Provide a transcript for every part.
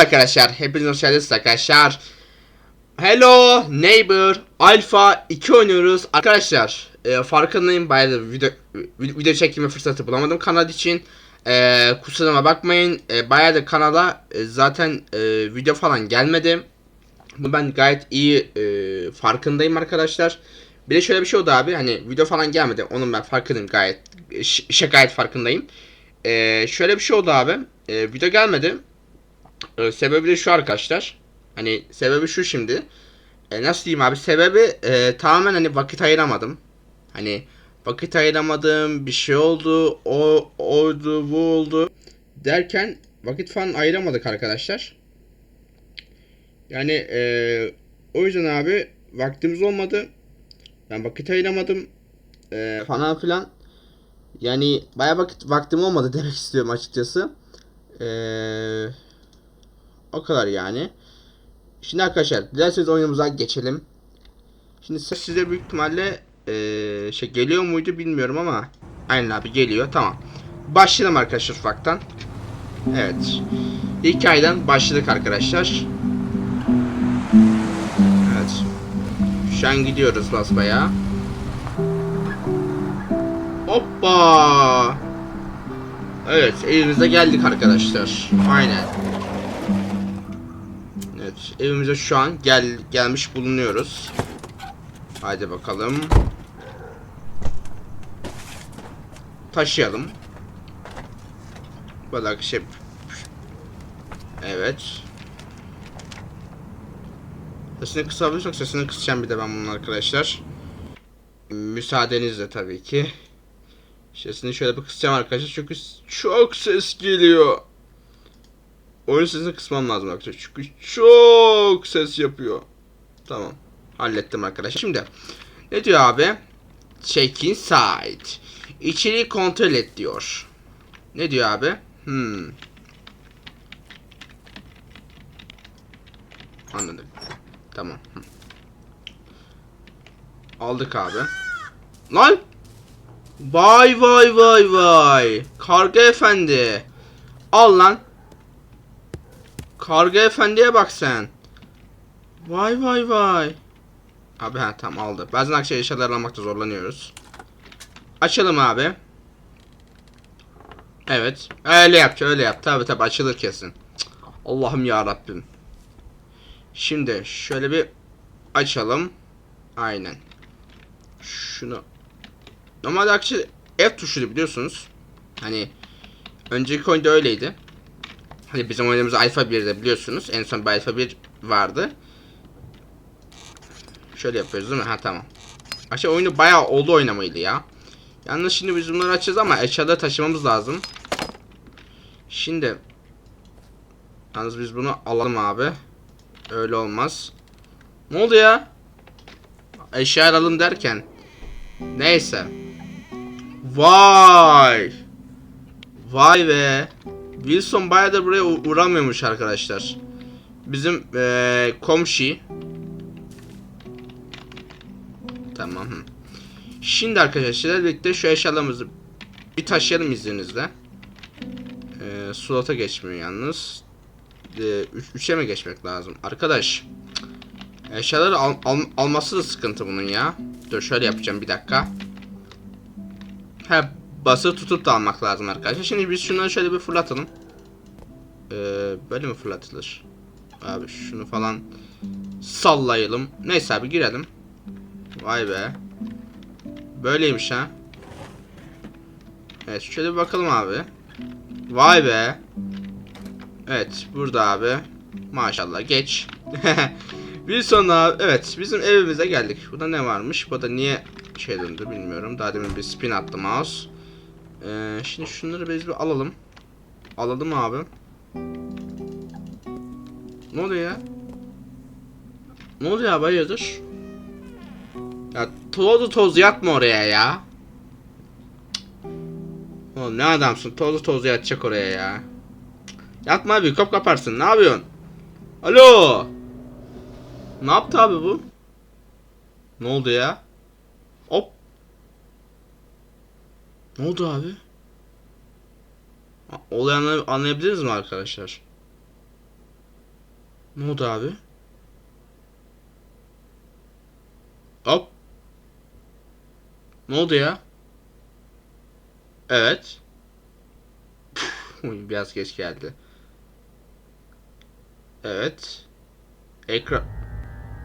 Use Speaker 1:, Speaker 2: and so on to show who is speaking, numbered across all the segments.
Speaker 1: Merhaba arkadaşlar. Hepiniz hoş geldiniz arkadaşlar. Hello Neighbor Alpha 2 oynuyoruz. Arkadaşlar e, farkındayım bayağı video, vi- video çekme fırsatı bulamadım kanal için. E, kusuruma bakmayın. E, bayağı da kanala e, zaten e, video falan gelmedi. Bu ben gayet iyi e, farkındayım arkadaşlar. Bir de şöyle bir şey oldu abi hani video falan gelmedi. Onun ben farkındayım gayet. İşe gayet farkındayım. E, şöyle bir şey oldu abi. E, video gelmedi. Ee, sebebi de şu arkadaşlar. Hani sebebi şu şimdi. E, nasıl diyeyim abi? Sebebi e, tamamen hani vakit ayıramadım. Hani vakit ayıramadım. Bir şey oldu. O oldu, bu oldu. Derken vakit falan ayıramadık arkadaşlar. Yani e, o yüzden abi vaktimiz olmadı. Ben vakit ayıramadım. E, falan filan. Yani bayağı vakit vaktim olmadı demek istiyorum açıkçası. Eee o kadar yani. Şimdi arkadaşlar dilerseniz oyunumuza geçelim. Şimdi size büyük ihtimalle eee, şey geliyor muydu bilmiyorum ama aynen abi geliyor tamam. Başlayalım arkadaşlar ufaktan. Evet. Hikayeden başladık arkadaşlar. Evet. Şu an gidiyoruz basbaya. Hoppa. Evet evimize geldik arkadaşlar. Aynen. Evimize şu an gel gelmiş bulunuyoruz. Haydi bakalım. Taşıyalım. Böyle şey. Evet. Sesini kısabilirsek sesini kısacağım bir de ben bunun arkadaşlar. Müsaadenizle tabii ki. Sesini şöyle bir kısacağım arkadaşlar çünkü çok ses geliyor. Oyun sesini kısmam lazım arkadaşlar. Çünkü çok ses yapıyor. Tamam. Hallettim arkadaşlar. Şimdi ne diyor abi? Check inside. İçeriği kontrol et diyor. Ne diyor abi? Hmm. Anladım. Tamam. Aldık abi. Lan! Vay vay vay vay. Karga efendi. Al lan. Karga efendiye bak sen. Vay vay vay. Abi ha tamam aldı. Bazen akşam eşyalar almakta zorlanıyoruz. Açalım abi. Evet. Öyle yap öyle yap. Tabi tabi açılır kesin. Allah'ım ya Rabbim. Şimdi şöyle bir açalım. Aynen. Şunu. Normalde akçe F tuşuydu biliyorsunuz. Hani önceki oyunda öyleydi. Hani bizim oynadığımız Alpha 1'de biliyorsunuz. En son bir Alpha 1 vardı. Şöyle yapıyoruz değil mi? Ha tamam. Aşağı oyunu bayağı oldu oynamaydı ya. Yalnız şimdi biz bunları açacağız ama eşyaları taşımamız lazım. Şimdi Yalnız biz bunu alalım abi. Öyle olmaz. Ne oldu ya? Eşya alalım derken. Neyse. Vay. Vay be. Wilson bayağı da buraya uğramıyormuş arkadaşlar. Bizim eee komşu. Tamam. Şimdi arkadaşlar birlikte şu eşyalarımızı bir taşıyalım izninizle. Eee slota geçmiyor yalnız. Eee, üç, üçe mi geçmek lazım? Arkadaş. Eşyaları al, al- alması da sıkıntı bunun ya. Dur şöyle yapacağım bir dakika. He bası tutup da almak lazım arkadaşlar. Şimdi biz şunları şöyle bir fırlatalım. Ee, böyle mi fırlatılır? Abi şunu falan sallayalım. Neyse abi girelim. Vay be. Böyleymiş ha. Evet şöyle bir bakalım abi. Vay be. Evet burada abi. Maşallah geç. bir sonra evet bizim evimize geldik. Burada ne varmış? Burada niye şey döndü bilmiyorum. Daha demin bir spin attı mouse. Ee, şimdi şunları biz bir alalım. Alalım abi. Ne oluyor ya? Ne oluyor abi hayırdır? Ya tozu toz yatma oraya ya. Oğlum ne adamsın tozu tozu yatacak oraya ya. Yatma abi kop kaparsın ne yapıyorsun? Alo. Ne yaptı abi bu? Ne oldu ya? Hop. Ne oldu abi? Olayı anlay- anlayabildiniz mi arkadaşlar? Ne oldu abi? Hop. Ne oldu ya? Evet. Biraz geç geldi. Evet. Ekran.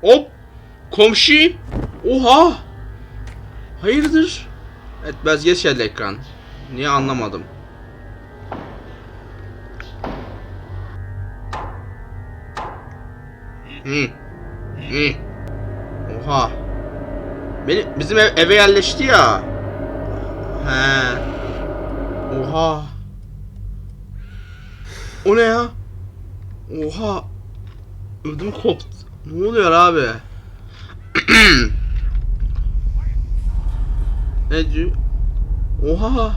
Speaker 1: Hop. Komşu. Oha. Hayırdır? Evet biraz geç geldi ekran. Niye anlamadım. Hı. Hı. Oha. Beni bizim ev, eve yerleşti ya. He. Oha. O ne ya? Oha. Ödüm koptu. Ne oluyor abi? ne diyor? Oha.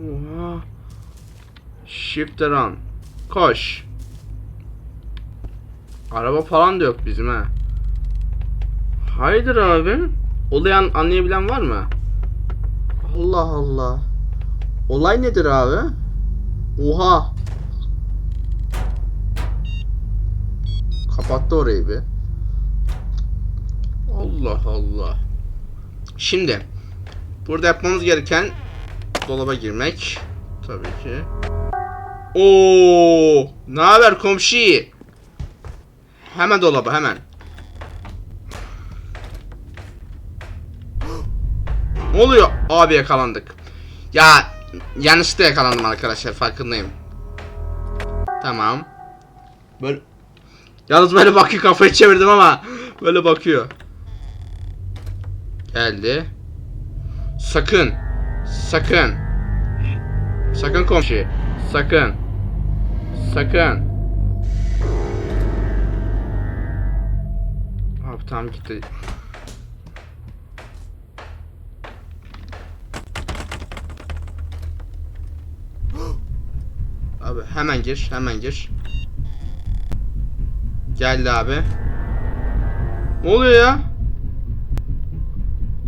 Speaker 1: Oha. Shift run. Koş. Araba falan da yok bizim ha. Haydır abi. Olayı an- anlayabilen var mı? Allah Allah. Olay nedir abi? Oha. Kapattı orayı bir. Allah Allah. Şimdi burada yapmamız gereken dolaba girmek. Tabii ki. Oo, ne haber komşu? Hemen dolaba hemen. Ne oluyor? Abi yakalandık. Ya yanlışlıkla yakalandım arkadaşlar farkındayım. Tamam. Böyle Yalnız böyle bakıyor kafayı çevirdim ama böyle bakıyor. Geldi. Sakın. Sakın. Sakın komşu. Sakın. Sakın. Abi tamam gitti. Abi hemen gir, hemen gir. Geldi abi. Ne oluyor ya?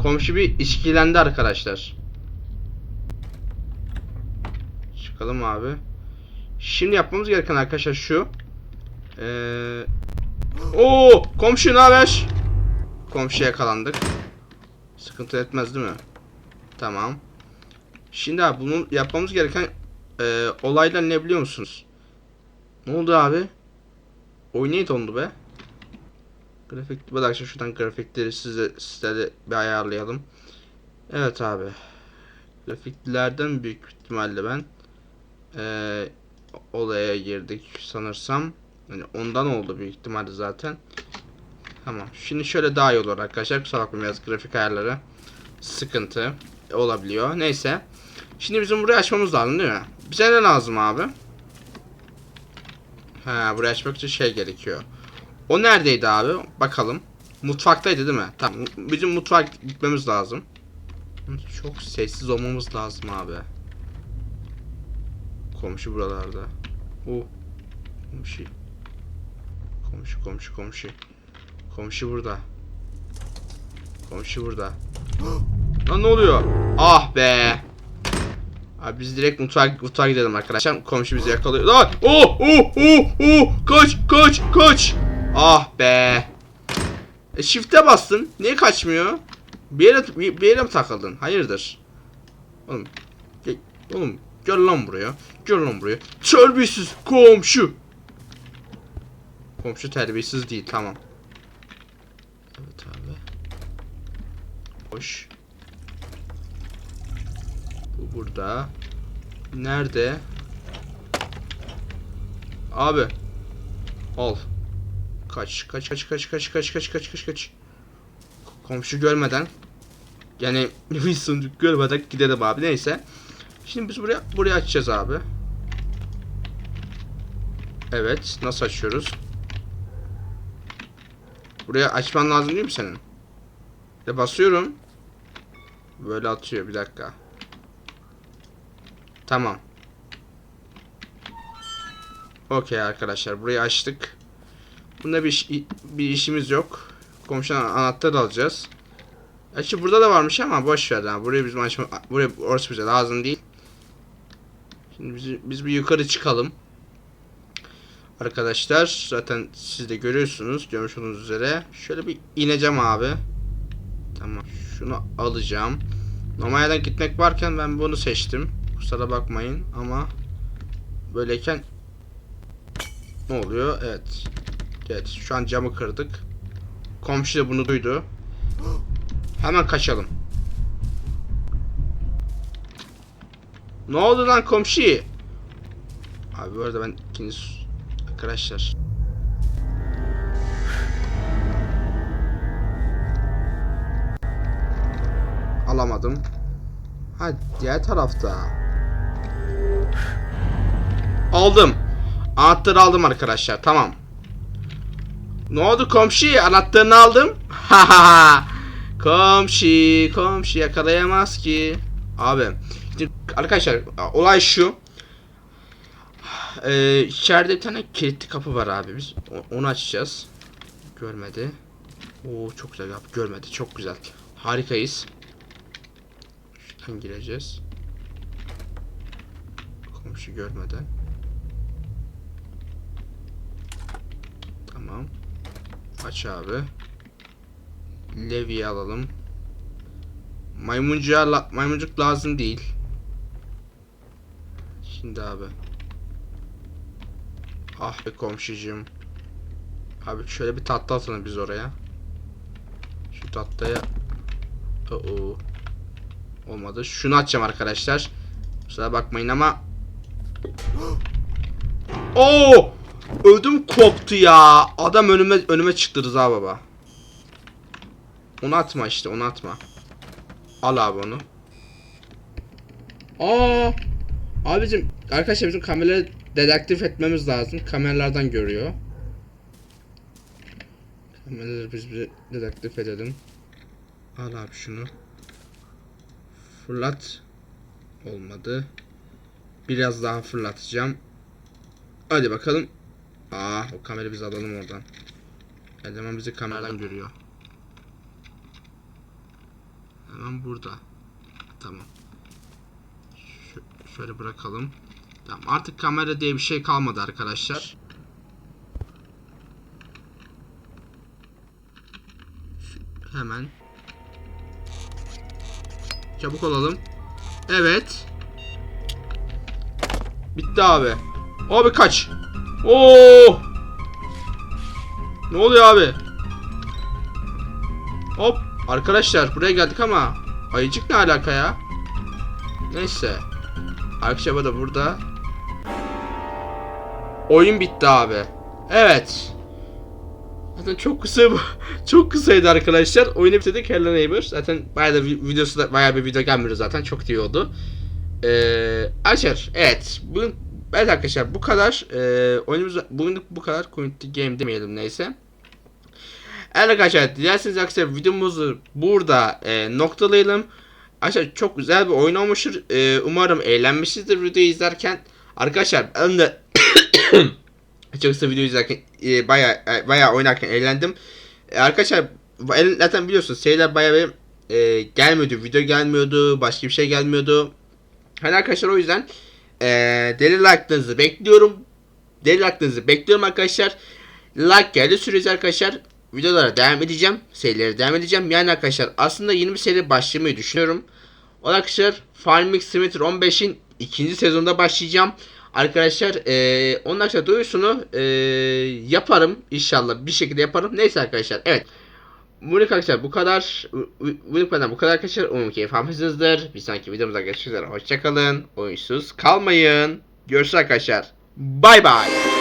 Speaker 1: Komşu bir işkilendi arkadaşlar. Çıkalım abi. Şimdi yapmamız gereken arkadaşlar şu. Ee... Oo, komşu ne haber? Komşuya yakalandık. Sıkıntı etmez değil mi? Tamam. Şimdi abi bunu yapmamız gereken e, olaylar ne biliyor musunuz? Ne oldu abi? Oyun niye dondu be? Grafik, bu da arkadaşlar şuradan grafikleri size sizlere bir ayarlayalım. Evet abi. Grafiklerden büyük ihtimalle ben eee olaya girdik sanırsam. Yani ondan oldu büyük ihtimalle zaten. Tamam. Şimdi şöyle daha iyi olur arkadaşlar. Kusura bakmayın biraz grafik ayarları sıkıntı olabiliyor. Neyse. Şimdi bizim burayı açmamız lazım değil mi? Bize ne lazım abi? Ha burayı açmak için şey gerekiyor. O neredeydi abi? Bakalım. Mutfaktaydı değil mi? Tamam. Bizim mutfak gitmemiz lazım. Çok sessiz olmamız lazım abi. Komşu buralarda. O. Komşu. Komşu komşu komşu. Komşu burada. Komşu burada. Lan ne oluyor? Ah be. Abi biz direkt mutfağa, mutfağa gidelim arkadaşlar. Komşu bizi yakalıyor. Lan! Oh! Oh! Oh! Oh! Kaç! Kaç! Kaç! Ah be. E shift'e bastın. Niye kaçmıyor? Bir yere, bir, yere mi takıldın? Hayırdır? Oğlum. Gel, oğlum gel lan buraya. Gel lan buraya. Terbiyesiz komşu. Komşu terbiyesiz değil tamam. Evet abi. Hoş. Bu burada. Nerede? Abi. Al. Kaç kaç kaç kaç kaç kaç kaç kaç kaç kaç. Komşu görmeden yani Wilson görmeden gidelim abi neyse. Şimdi biz buraya buraya açacağız abi. Evet nasıl açıyoruz? Buraya açman lazım değil mi senin? De basıyorum. Böyle atıyor bir dakika. Tamam. Okey arkadaşlar burayı açtık. Bunda bir, iş- bir işimiz yok. Komşudan anahtar alacağız. Açı burada da varmış ama boş ver lan. Burayı bizim açma buraya orası bize lazım değil. Şimdi biz, biz bir yukarı çıkalım. Arkadaşlar zaten siz de görüyorsunuz. Görmüş olduğunuz üzere. Şöyle bir ineceğim abi. Tamam. Şunu alacağım. Normal yerden gitmek varken ben bunu seçtim. Kusura bakmayın ama böyleyken ne oluyor? Evet. Evet. Şu an camı kırdık. Komşu da bunu duydu. Hemen kaçalım. Ne oldu lan komşu? Abi bu arada ben ikiniz arkadaşlar. Alamadım. Ha diğer tarafta. Aldım. Anahtarı aldım arkadaşlar. Tamam. Ne oldu komşu? Anahtarını aldım. Ha ha ha. Komşu, komşu yakalayamaz ki. Abi, şimdi arkadaşlar olay şu. Ee, içeride bir tane kilitli kapı var abi. Biz onu açacağız. Görmedi. Oo çok güzel abi. Görmedi. Çok güzel. Harikayız. Şuradan gireceğiz. Komşu görmeden. Tamam. Aç abi. Levi'yi alalım. Maymuncuğa la- maymuncuk lazım değil. Şimdi abi. Ah be komşucuğum. Abi şöyle bir tatlı atalım biz oraya. Şu tatlıya. Oo. Olmadı. Şunu açacağım arkadaşlar. Kusura bakmayın ama. Oo! Ödüm koptu ya. Adam önüme önüme çıktı Rıza baba. Onu atma işte, onu atma. Al abi onu. Aa! Abicim, arkadaşlar bizim kameraları dedektif etmemiz lazım. Kameralardan görüyor. Kameraları biz bir dedektif edelim. Al abi şunu. Fırlat. Olmadı. Biraz daha fırlatacağım. Hadi bakalım. Aa, o kamerayı biz alalım oradan. Eleman bizi kameradan görüyor. Hemen burada. Tamam. Şu- şöyle bırakalım. Tamam artık kamera diye bir şey kalmadı arkadaşlar. Hemen. Çabuk olalım. Evet. Bitti abi. Abi kaç. Oo! Ne oluyor abi? Hop. Arkadaşlar buraya geldik ama ayıcık ne alaka ya? Neyse. Akşaba da burada. Oyun bitti abi. Evet. Zaten çok kısa. Çok kısaydı arkadaşlar. Oyunu bitirdik Hello Neighbor. Zaten bayağı da vi- videosu da bayağı bir video gelmiyor zaten. Çok iyi oldu. Ee, Açar. Evet. Bugün evet arkadaşlar bu kadar. Ee, oyunumuz bugünlük bu kadar. Community game demeyelim neyse. Evet arkadaşlar dilerseniz arkadaşlar videomuzu burada e, noktalayalım. Arkadaşlar çok güzel bir oyun olmuştur. E, umarım eğlenmişsinizdir videoyu izlerken. Arkadaşlar ben de kısa video izlerken e, baya baya oynarken eğlendim. E, arkadaşlar zaten biliyorsunuz şeyler baya bir e, gelmiyordu. Video gelmiyordu. Başka bir şey gelmiyordu. Hani arkadaşlar o yüzden e, deli like'larınızı bekliyorum. Deli like'larınızı bekliyorum arkadaşlar. Like geldi sürece arkadaşlar videolara devam edeceğim. Serilere devam edeceğim. Yani arkadaşlar aslında yeni bir seri başlamayı düşünüyorum. O da arkadaşlar Farming Simulator 15'in ikinci sezonunda başlayacağım. Arkadaşlar eee onun arkadaşlar duyusunu eee, yaparım inşallah bir şekilde yaparım. Neyse arkadaşlar evet. Bu arkadaşlar bu kadar. Bu benden bu kadar arkadaşlar. Umarım keyif almışsınızdır. Bir sonraki videomuzda görüşmek üzere. Hoşçakalın. Oyunsuz kalmayın. Görüşürüz arkadaşlar. Bay bay.